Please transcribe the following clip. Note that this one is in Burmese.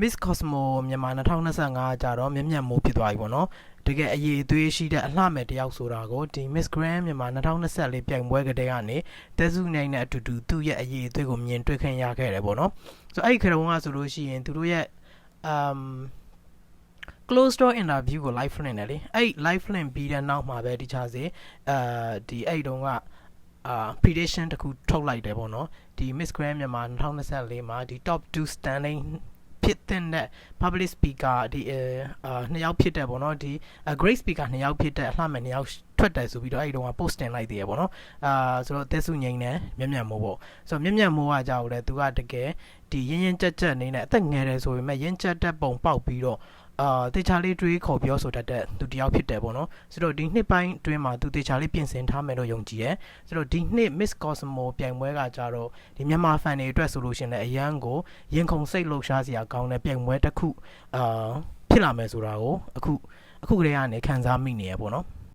Miss Cosmo မြန်မာ2025ကြတော့မြက်မြက်မိုးဖြစ်သွားပြီပေါ့နော်တကယ်အရေးအသွေးရှိတဲ့အလှမဲ့တယောက်ဆိုတာကိုဒီ Miss Grand မြန်မာ2024ပြိုင်ပွဲကတည်းကနေတက်စုနိုင်တဲ့အတူတူသူ့ရဲ့အရေးအသွေးကိုမြင်တွေ့ခွင့်ရခဲ့တယ်ပေါ့နော်ဆိုတော့အဲ့ဒီခရုံးကဆိုလို့ရှိရင်သူတို့ရဲ့ um close door interview ကို live လွှင့်တယ်လေအဲ့ live လွှင့်ပြီးတဲ့နောက်မှာပဲတခြားစီအဲဒီအဲ့တုန်းကအာ prediction တစ်ခုထုတ်လိုက်တယ်ပေါ့နော်ဒီ Miss Grand မြန်မာ2024မှာဒီ top 2 standing ဖြစ်တဲ့ public speaker ဒီအာနှစ်ယောက်ဖြစ်တဲ့ပေါ့နော်ဒီ great speaker နှစ်ယောက်ဖြစ်တဲ့အလှမဲ့နှစ်ယောက်ထွက်တယ်ဆိုပြီးတော့အဲ့ဒီတုန်းက post တင်လိုက်သေးရပေါ့နော်အာဆိုတော့တက်စုငိမ့်နဲ့မြက်မြက်မိုးပေါ့ဆိုတော့မြက်မြက်မိုးကကြောက်တယ်သူကတကယ်ဒီရင်းရင်းကြက်ကြက်နေနဲ့အသက်ငယ်တယ်ဆိုပေမဲ့ရင်းကြက်တက်ပုံပေါက်ပြီးတော့ အာတေချာလေးတွေးခေါ်ပြောဆိုတတ်တဲ့သူတစ်ယောက်ဖြစ်တယ်ပေါ့နော်ဆိုတော့ဒီနှစ်ပိုင်းအတွင်းမှာသူတေချာလေးပြင်ဆင်ထားမယ်လို့ယုံကြည်ရဲဆိုတော့ဒီနှစ် Miss Cosmo ပြိုင်ပွဲကကြတော့ဒီမြန်မာဖန်တွေအတွက်ဆိုလို့ရှရင်လည်းအရန်ကိုရင်ခုန်စိတ်လှုပ်ရှားစရာကောင်းတဲ့ပြိုင်ပွဲတစ်ခုအာဖြစ်လာမယ်ဆိုတာကိုအခုအခုကလေးကနေခန်းစားမိနေရပေါ့နော်